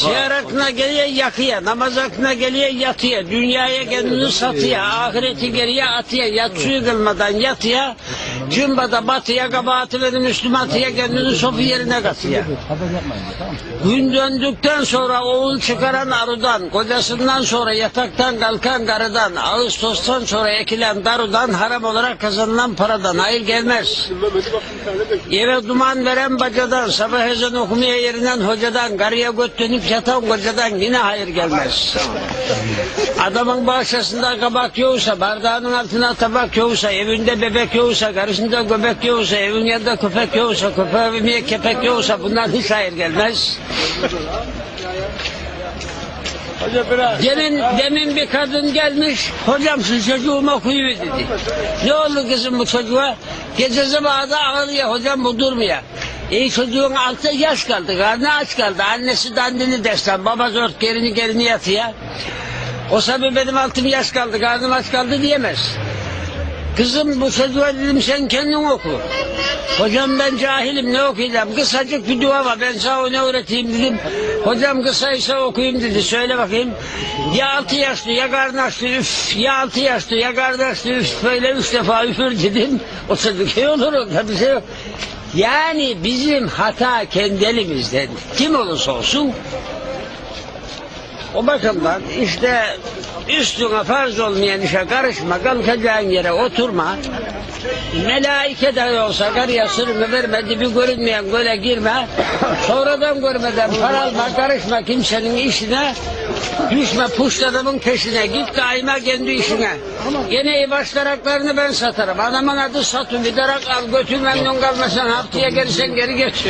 Seher aklına geliyor yakıya, namaz aklına geliyor yatıya, dünyaya kendini satıya, ahireti geriye atıya, yatsıyı kılmadan yatıya, cümbada batıya, kabahati verin Müslümatıya, kendini sofu yerine katıya. Gün döndükten sonra oğul çıkaran arıdan, kocasından sonra yataktan kalkan karıdan, Ağustos'tan sonra ekilen darudan, haram olarak kazanılan paradan hayır gelmez. Eve duman veren bacadan, sabah ezan okumaya yerinden hocadan, karıya göt dönüp yatan kocadan yine hayır gelmez. Adamın bahçesinde kabak yoksa, bardağının altına tabak yoksa, evinde bebek yoksa, karısında göbek yoksa, evin yanında köpek yoksa, köpeğe kepek yoksa bundan hiç hayır gelmez. Demin, demin bir kadın gelmiş, hocam şu çocuğuma okuyuver dedi. Ne oldu kızım bu çocuğa? Gece da ağlıyor, hocam bu durmuyor. İyi çocuğun altı yaş kaldı, karnı aç kaldı. Annesi dandini destan, baba zort gerini gerini yatıyor. O sabi benim altım yaş kaldı, karnım aç kaldı diyemez. Kızım bu çocuğa dedim sen kendin oku. Hocam ben cahilim ne okuyacağım? Kısacık bir dua var ben sana onu öğreteyim dedim. Hocam kısaysa okuyayım dedi. Söyle bakayım. Ya altı yaşlı ya kardeşli üf. Ya altı yaşlı ya kardeşli üf. Böyle üç defa üfür dedim. O çocuk iyi olur o tabii şey yok. Yani bizim hata kendi elimizden. Kim olursa olsun o bakımdan işte üstüne farz olmayan işe karışma, kalkacağın yere oturma. Melaike de olsa karıya sırrını vermedi, bir görünmeyen göle girme. Sonradan görmeden para alma, karışma kimsenin işine. Düşme puş adamın peşine, git daima kendi işine. Gene başlaraklarını ben satarım. Adamın adı satın, bir darak al, götür memnun kalmasan haftaya gelirsen geri getir.